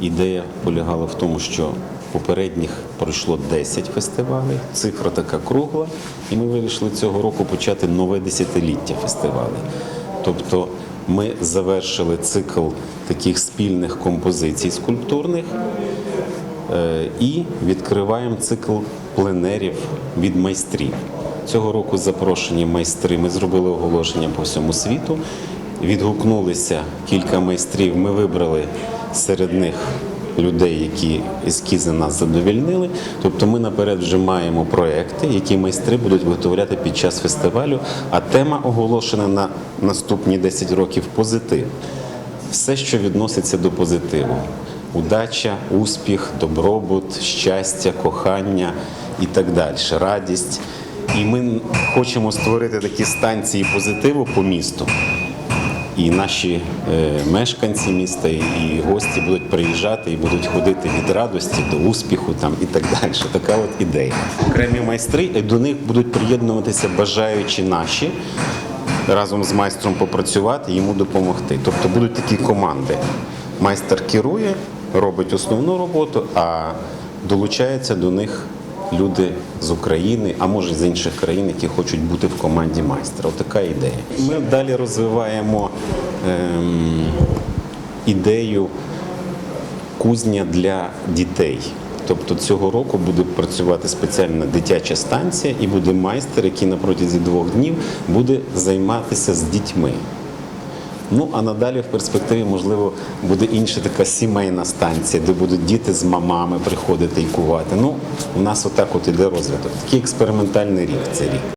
Ідея полягала в тому, що попередніх пройшло 10 фестивалей, цифра така кругла, і ми вирішили цього року почати нове десятиліття фестивалей. Тобто ми завершили цикл таких спільних композицій скульптурних е, і відкриваємо цикл пленерів від майстрів. Цього року запрошені майстри. Ми зробили оголошення по всьому світу. Відгукнулися кілька майстрів. Ми вибрали серед них людей, які ескізи нас задовільнили. Тобто ми наперед вже маємо проекти, які майстри будуть виготовляти під час фестивалю. А тема оголошена на наступні 10 років позитив. Все, що відноситься до позитиву: удача, успіх, добробут, щастя, кохання і так далі, радість. І ми хочемо створити такі станції позитиву по місту. І наші е, мешканці міста і гості будуть приїжджати і будуть ходити від радості до успіху там і так далі. Така от ідея. Окремі майстри, до них будуть приєднуватися бажаючі наші разом з майстром попрацювати, йому допомогти. Тобто будуть такі команди. Майстер керує, робить основну роботу, а долучаються до них люди з України, а може з інших країн, які хочуть бути в команді майстра. Отака ідея. Ми далі розвиваємо ем, ідею кузня для дітей. Тобто цього року буде працювати спеціальна дитяча станція, і буде майстер, який на протязі двох днів буде займатися з дітьми. Ну а надалі в перспективі, можливо, буде інша така сімейна станція, де будуть діти з мамами приходити і кувати. Ну, у нас отак от іде розвиток. Такий експериментальний рік цей рік.